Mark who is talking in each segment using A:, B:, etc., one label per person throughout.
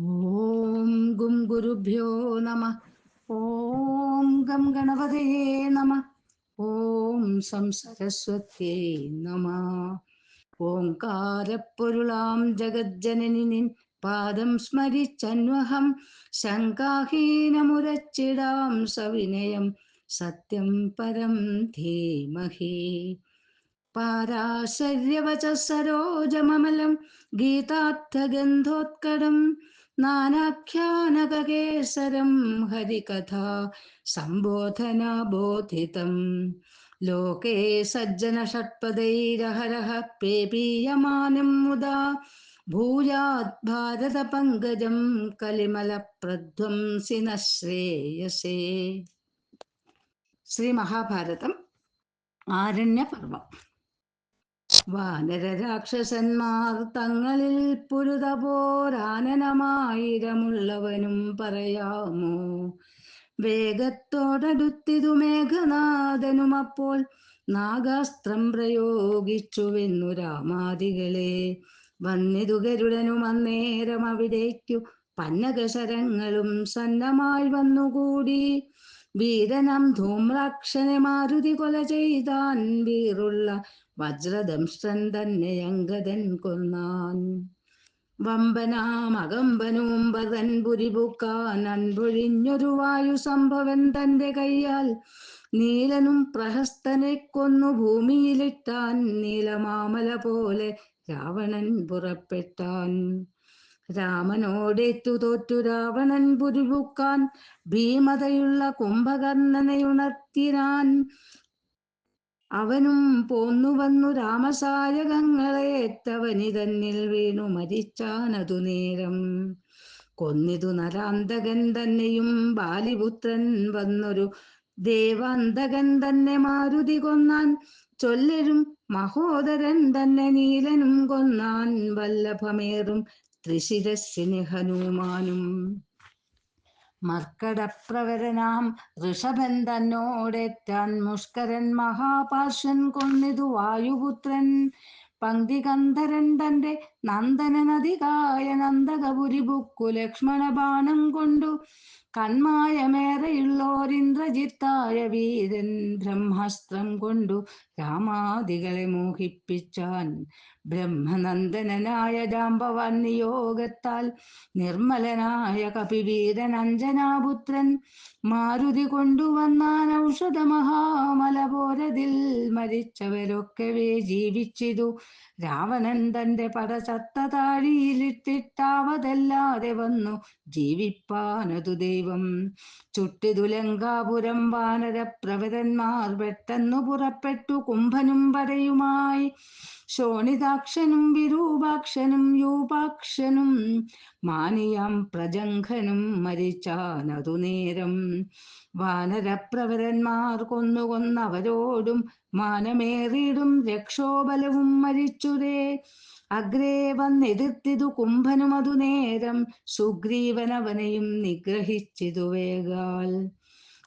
A: ഓം ഗും ഗുരുഭ്യോ നമ. ഓം ഗം ഗണപതയേ നമ. ഓം സം സരസ്വത്യേ നമ. ഓംകാരപ്പൊരുളാം ജഗജ്ജനനിൻ പാദം സ്മരിച്ചന്വഹം. ശങ്കാഹീനമുരച്ചിടാം സവിനയം. സത്യം പരം ധീമഹേ. പാരാശര്യവച സരോജമമലം ഗീതാർത്ഥഗന്ധോത്കടം. നാനാഖ്യാനകേസരം ഹരികഥാ സംബോധനാബോധിതം. ലോകേ സജ്ജന ഷട്പദൈരഹരഹ പ്രേപീയമാനം മുദാ ഭൂയാത് ഭാരത പങ്കജം കലിമല പ്രധ്വംസിന ശ്രേയസേ ശ്രീ മഹാഭാരതം ആരണ്യപർവം. വാനര രാക്ഷസന്മാർ തങ്ങളിൽ പുരുത പോരാനനമായിരമുള്ളവനും പറയാമോ? വേഗത്തോടടുത്തിതു മേഘനാഥനും അപ്പോൾ നാഗാസ്ത്രം പ്രയോഗിച്ചുവെന്നു രാമാദികളെ. വന്നിതു ഗരുഡനും അന്നേരം അവിടേക്കു പന്നകശരങ്ങളും സന്നമായി വന്നുകൂടി. വീരനം ധൂമ്രാക്ഷനെ മാരുതി കൊല ചെയ്താൻ വീറുള്ള വജ്രദംഷ്ടൻ തന്നെ അംഗതൻ കൊന്നാൻ. വമ്പനാം അകമ്പനൂമ്പതൻ പുരിപുക്കാൻ അൻപൊഴിഞ്ഞൊരു വായു സംഭവൻ തന്റെ കൈയാൽ നീലനും പ്രഹസ്തനെ കൊന്നു ഭൂമിയിലിട്ടാൻ നീലമാമല പോലെ രാവണൻ പുറപ്പെട്ടാൻ. രാമനോടേറ്റു തോറ്റു രാവണൻ പുരിപുക്കാൻ ഭീമതയുള്ള കുംഭകർണനെ ഉണർത്തിനാൻ. അവനും പോന്നു വന്നു രാമസായകങ്ങളെ തന്നിൽ വീണു മരിച്ചാനതു നേരം. കൊന്നിതു നരാന്തകൻ തന്നെയും ബാലിപുത്രൻ വന്നൊരു ദേവാന്തകൻ തന്നെ മാരുതി കൊന്നാൻ. ചൊല്ലരും മഹോദരൻ തന്നെ നീലനും കൊന്നാൻ. വല്ലഭമേറും ത്രിശിരസിന് ഹനുമാനും. മർക്കടപ്രവരനാം ഋഷഭൻ തന്നോടേറ്റാൻ മുഷ്കരൻ മഹാപാർഷൻ കൊന്നിതു വായുപുത്രൻ. പങ്ക്തികന്ധരൻ തന്റെ നന്ദനനദികായ നന്ദകപുരിബുക്കു ലക്ഷ്മണ ബാണം കൊണ്ടു. കന്മായമേറെയുള്ളോരിന്ദ്രജിത്തായ വീരൻ ബ്രഹ്മാസ്ത്രം കൊണ്ടു രാമാദികളെ മോഹിപ്പിച്ചാൻ. ബ്രഹ്മനന്ദനായ ജാമ്പവാൻ നിയോഗത്താൽ നിർമ്മലനായ കപിവീരൻ അഞ്ജനാപുത്രൻ മാരുതി കൊണ്ടുവന്നാൻ ഔഷധ മഹാമല പോരതിൽ മരിച്ചവരൊക്കവേ ജീവിച്ചിതു. രാവണൻ തന്റെ പട ചത്ത താഴിയിലിട്ടിട്ടാവതല്ലാതെ വന്നു ജീവിപ്പാനതു ദൈവം ചുട്ടിതു ലങ്കാപുരം വാനരപ്രവരന്മാർ പെട്ടെന്നു പുറപ്പെട്ടു കുംഭനും പടയുമായി ശോണിതാക്ഷനും വിരൂപാക്ഷനും യൂപാക്ഷനും മാനിയാം പ്രജംഘനും മരിച്ചാനതു നേരം. വാനരപ്രവരന്മാർ കൊന്നുകൊന്നവരോടും മാനമേറിയിടും രക്ഷോബലവും മരിച്ചുരേ. അഗ്രേ വന്നെതിർത്തിതു കുംഭനും അതു നേരം സുഗ്രീവനവനെയും നിഗ്രഹിച്ചിതു വേഗാൽ.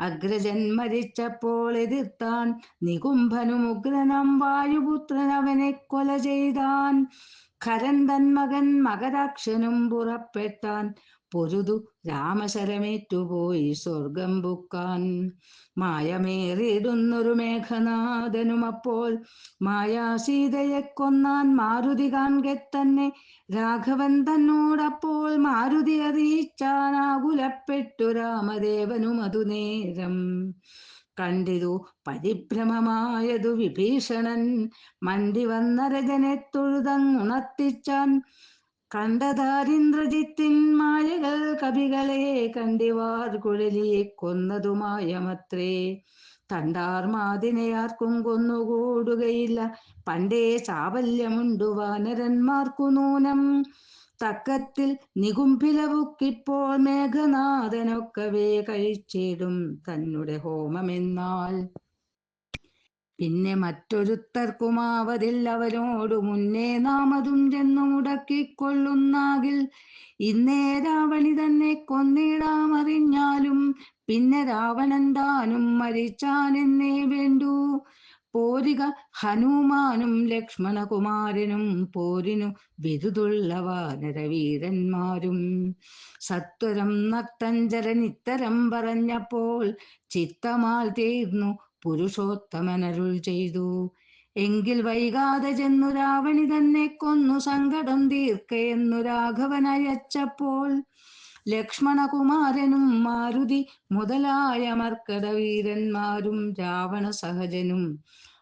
A: അഗ്രജൻ മരിച്ചപ്പോൾ എതിർത്താൻ നികുംഭനും ഉഗ്രനം വായുപുത്രൻ അവനെ കൊല ചെയ്താൻ. ഖരൻ തൻ മകൻ മകരാക്ഷനും പുറപ്പെട്ടാൻ പൊരുതു രാമശരമേറ്റുപോയി സ്വർഗം ബുക്കാൻ മായമേറിയിടുന്നൊരു മേഘനാഥനും അപ്പോൾ മായാസീതയെ കൊന്നാൻ മാരുതി കാൺകെ തന്നെ. രാഘവൻ തന്നോടപ്പോൾ മാരുതി അറിയിച്ചാനാകുലപ്പെട്ടു രാമദേവനും അതു നേരം കണ്ടിതു പരിഭ്രമമായതു വിഭീഷണൻ. മണ്ടി വന്ന രജനെ കണ്ടതാരിന്ദ്രജിത്തിൻ മായകൾ കവികളെ കണ്ടിവാർ കുഴലിയെ കൊന്നതുമായമത്രേ. തണ്ടാർമാതിനെ ആർക്കും കൊന്നുകൂടുകയില്ല. പണ്ടേ ചാവല്യമുണ്ടു വാനരന്മാർക്കു നൂനം. തക്കത്തിൽ നികുംഭിലവുക്കിപ്പോൾ മേഘനാഥനൊക്കവേ കഴിച്ചിടും തന്നുടെ ഹോമമെന്നാൽ. പിന്നെ മറ്റൊരുത്തർക്കുമാവതിൽ അവരോടു മുന്നേ നാമതും ചെന്നു മുടക്കിക്കൊള്ളുന്നാകിൽ ഇന്നേ രാവണി തന്നെ കൊന്നിടാമറിഞ്ഞാലും പിന്നെ രാവണൻ താനും മരിച്ചാനെന്നേ വേണ്ടു. പോരിക ഹനുമാനും ലക്ഷ്മണകുമാരനും പോരിനു ബിരുദുള്ള വാനരവീരന്മാരും സത്വരം നക്തഞ്ചരനിത്തരം പറഞ്ഞപ്പോൾ ചിത്തമാൽ തീർന്നു പുരുഷോത്തമനരുൾ ചെയ്തു. എങ്കിൽ വൈകാതെ ചെന്നു രാവണി തന്നെ കൊന്നു സങ്കടം തീർക്കയെന്നു രാഘവൻ അയച്ചപ്പോൾ ലക്ഷ്മണകുമാരനും മാരുതി മുതലായ മർക്കടവീരന്മാരും രാവണ സഹജനും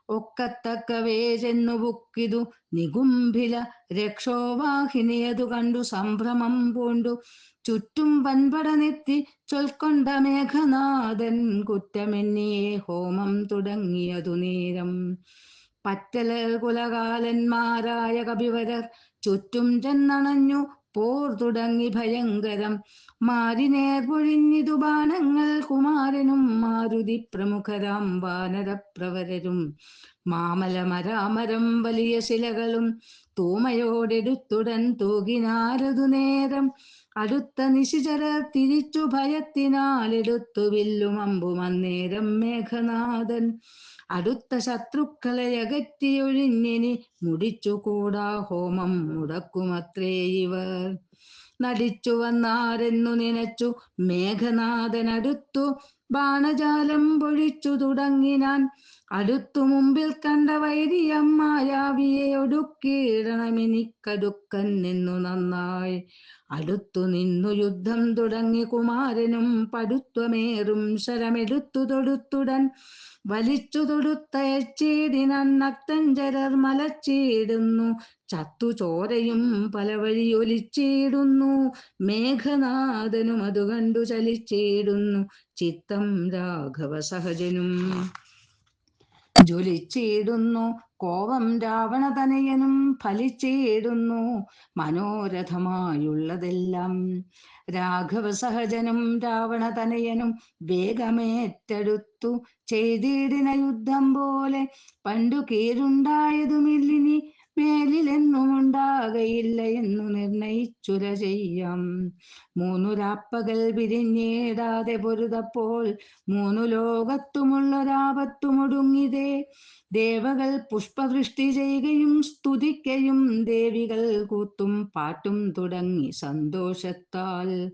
A: ഒക്കത്തക്കവേ ചെന്നു ബുക്കിതു നികുംഭില രക്ഷോവാഹിനിയതു കണ്ടു സംഭ്രമം പൂണ്ടു. ചുറ്റും വൻപടനെത്തി ചൊൽക്കൊണ്ട മേഘനാഥൻ കുറ്റമെന്നിയെ ഹോമം തുടങ്ങിയതു നേരം. പറ്റൽ കുലകാലന്മാരായ കപിവരർ ചുറ്റും ചെന്നണഞ്ഞു പോർ തുടങ്ങി ഭയങ്കരം. മാരിനേർ പൊഴിഞ്ഞിതു ബാണങ്ങൾ കുമാരനും മാരുതി പ്രമുഖരാം വാനരപ്രവരരും. മാമലമരാമരം വലിയ ശിലകളും തൂമയോടെടുത്തുടൻ തൂകിനാരതു നേരം. അടുത്ത നിശിചരർ തിരിച്ചു ഭയത്തിനാലെടുത്തു വില്ലും അമ്പും അന്നേരം മേഘനാഥൻ. അടുത്ത ശത്രുക്കളെ അകറ്റിയൊഴിഞ്ഞിനി മുടിച്ചുകൂടാ ഹോമം മുടക്കുമത്രേ ഇവർ. നടിച്ചു വന്നാരെന്നു നനച്ചു മേഘനാഥനടുത്തു ബാണജാലം പൊഴിച്ചു തുടങ്ങിനാൻ. അടുത്തു മുമ്പിൽ കണ്ട വൈരിയമ്മായാവിയെ ഒടുക്കിയിടണമെനിക്കടുക്കൻ നിന്നു നന്നായി. അടുത്തു നിന്നു യുദ്ധം തുടങ്ങി കുമാരനും പടുത്വമേറും ശരമെടുത്തു തൊടുത്തുടൻ. വലിച്ചു തൊടുത്തയച്ചീടിനൻ നക്തഞ്ചരർ മലച്ചീടുന്നു. ചത്തു ചോരയും പല വഴി ഒലിച്ചിടുന്നു. മേഘനാഥനും അതു കണ്ടു ചലിച്ചിടുന്നു. ചിത്തം രാഘവ സഹജനും. ജ്വലിച്ചിടുന്നു കോപം രാവണതനയനും ഫലിച്ചിടുന്നു. മനോരഥമായുള്ളതെല്ലാം രാഘവ സഹജനും രാവണതനയനും വേഗമേറ്റെടുത്തു. ചെയ്തിടിന യുദ്ധം പോലെ പണ്ടു കീഴുണ്ടായതുമില്ലിനി മേലിലെന്നും ഉണ്ടാകയില്ല എന്നു നിർണയിച്ചുര ചെയ്യാം. മൂന്നു രാപ്പകൽ വിരിഞ്ഞേടാതെ പൊരുതപ്പോൾ മൂന്നു ലോകത്തുമുള്ളൊരാപത്തുമൊടുങ്ങിതേ. ദേവകൾ പുഷ്പവൃഷ്ടി ചെയ്യുകയും സ്തുതിക്കയും ദേവികൾ കൂത്തും പാട്ടും തുടങ്ങി സന്തോഷത്താൽ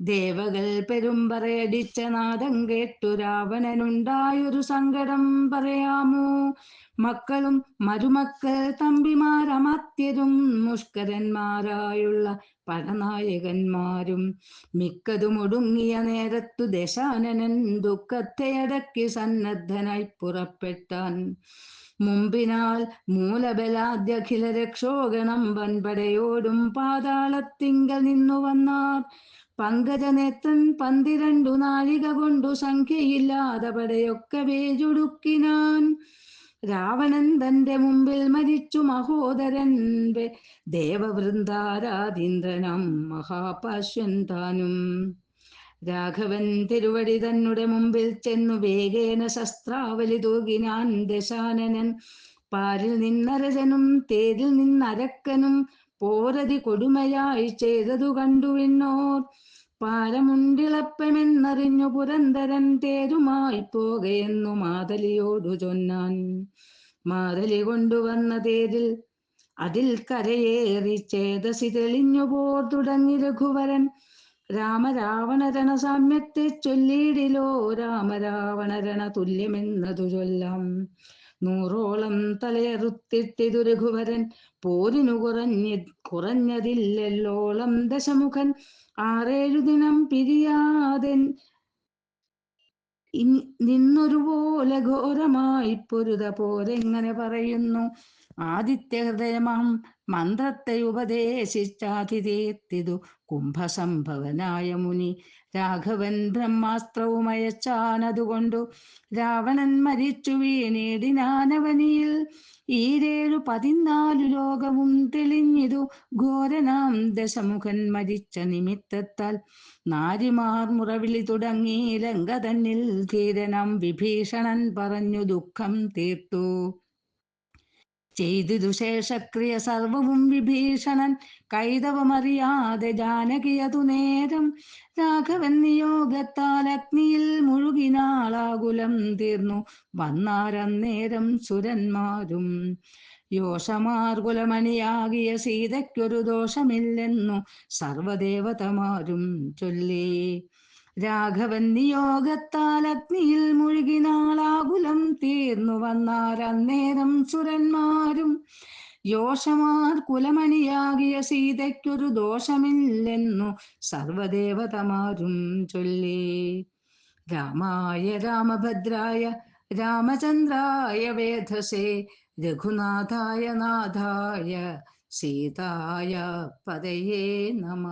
A: ദേവകൾ പെരുമ്പറയടിച്ച നാദം കേട്ടു രാവണനുണ്ടായൊരു സങ്കടം പറയാമോ? മക്കളും മരുമക്കൾ തമ്പിമാരമത്യരും മുഷ്കരന്മാരായുള്ള പടനായകന്മാരും മിക്കതും ഒടുങ്ങിയ നേരത്തു ദശാനനൻ ദുഃഖത്തെ അടക്കി സന്നദ്ധനായി പുറപ്പെട്ടാൻ. മുമ്പിനാൽ മൂലബലാദ്യഖില രക്ഷോഗണം വൻപടയോടും പാതാളത്തിങ്കൽ നിന്നു വന്നാർ. പങ്കജനേത്രൻ പന്തിരണ്ടു നാഴിക കൊണ്ടു സംഖ്യയില്ലാതെ പടയൊക്കെ വേജൊടുക്കിനാൻ രാവണൻ തന്റെ മുമ്പിൽ മരിച്ചു മഹോദരൻ ദേവവൃന്ദാരാതീന്ദ്രനം മഹാപാശ്വൻ താനും രാഘവൻ തിരുവടി തന്നുടെ മുമ്പിൽ ചെന്നു വേഗേന ശസ്ത്രാവലി തൂകിനാൻ ദശാനനൻ. പാരിൽ നിന്നരജനും തേരിൽ നിന്നരക്കനും പോരതി കൊടുമയായി ചെയ്തതു കണ്ടു വിണ്ണോർ പാരമുണ്ടിളപ്പമെന്നറിഞ്ഞു പുരന്തരൻ തേരുമായി പോകയെന്നു മാതലിയോടു ചൊന്നാൻ. മാതലി കൊണ്ടുവന്ന തേരിൽ അതിൽ കരയേറി ചേതസി തെളിഞ്ഞു പോർ തുടങ്ങി രഘുവരൻ. രാമരാവണരണ സാമ്യത്തെ ചൊല്ലിയിടിലോ രാമരാവണരണ തുല്യമെന്നതു ചൊല്ലാം. നൂറോളം തലയറുത്തിട്ടിതു രഘുവരൻ. പോരിനു കുറഞ്ഞ കുറഞ്ഞതില്ലല്ലോളം ദശമുഖൻ. ആറേഴു ദിനം പിരിയാതെ നിന്നൊരുപോലെ ഘോരമായി പൊരുത പോരെങ്ങനെ പറയുന്നു? ആദിത്യ ഹൃദയമാം മന്ത്രത്തെ ഉപദേശിച്ചാതിഥേത്തിതു കുംഭസംഭവനായ മുനി. രാഘവൻ ബ്രഹ്മാസ്ത്രവുമയച്ചാനതുകൊണ്ടു രാവണൻ മരിച്ചു. വീണേടിനാനവനിയിൽ ഈരേഴു പതിനാലു ലോകവും തെളിഞ്ഞിതു. ഘോരനാം ദശമുഖൻ മരിച്ച നിമിത്തത്താൽ നാരിമാർ മുറവിളി തുടങ്ങി. ലങ്ക തന്നിൽ ധീരനാം വിഭീഷണൻ പറഞ്ഞു ദുഃഖം തീർത്തു. ചെയ്തിതു ശേഷക്രിയ സർവവും വിഭീഷണൻ. കൈതവമറിയാതെ ജാനകിയതു നേരം രാഘവൻ നിയോഗത്താൽ അഗ്നിയിൽ മുഴുകിനാളാകുലം തീർന്നു. വന്നാരന്നേരം സുരന്മാരും. യോഷമാർകുലമണിയാകിയ സീതയ്ക്കൊരു ദോഷമില്ലെന്നു സർവദേവതമാരും ചൊല്ലി. രാഘവൻ നിയോഗത്താൽ അഗ്നിയിൽ മുഴുകിനാളാകുലം തീർന്നു വന്നാരന്നേരം സുരന്മാരും. യോഷമാർ കുലമണിയാകിയ സീതയ്ക്കൊരു ദോഷമില്ലെന്നു സർവദേവതമാരും ചൊല്ലി. രാമായ രാമഭദ്രായ രാമചന്ദ്രായ വേധസേ രഘുനാഥായ നാഥായ സീതായ പതയേ നമ.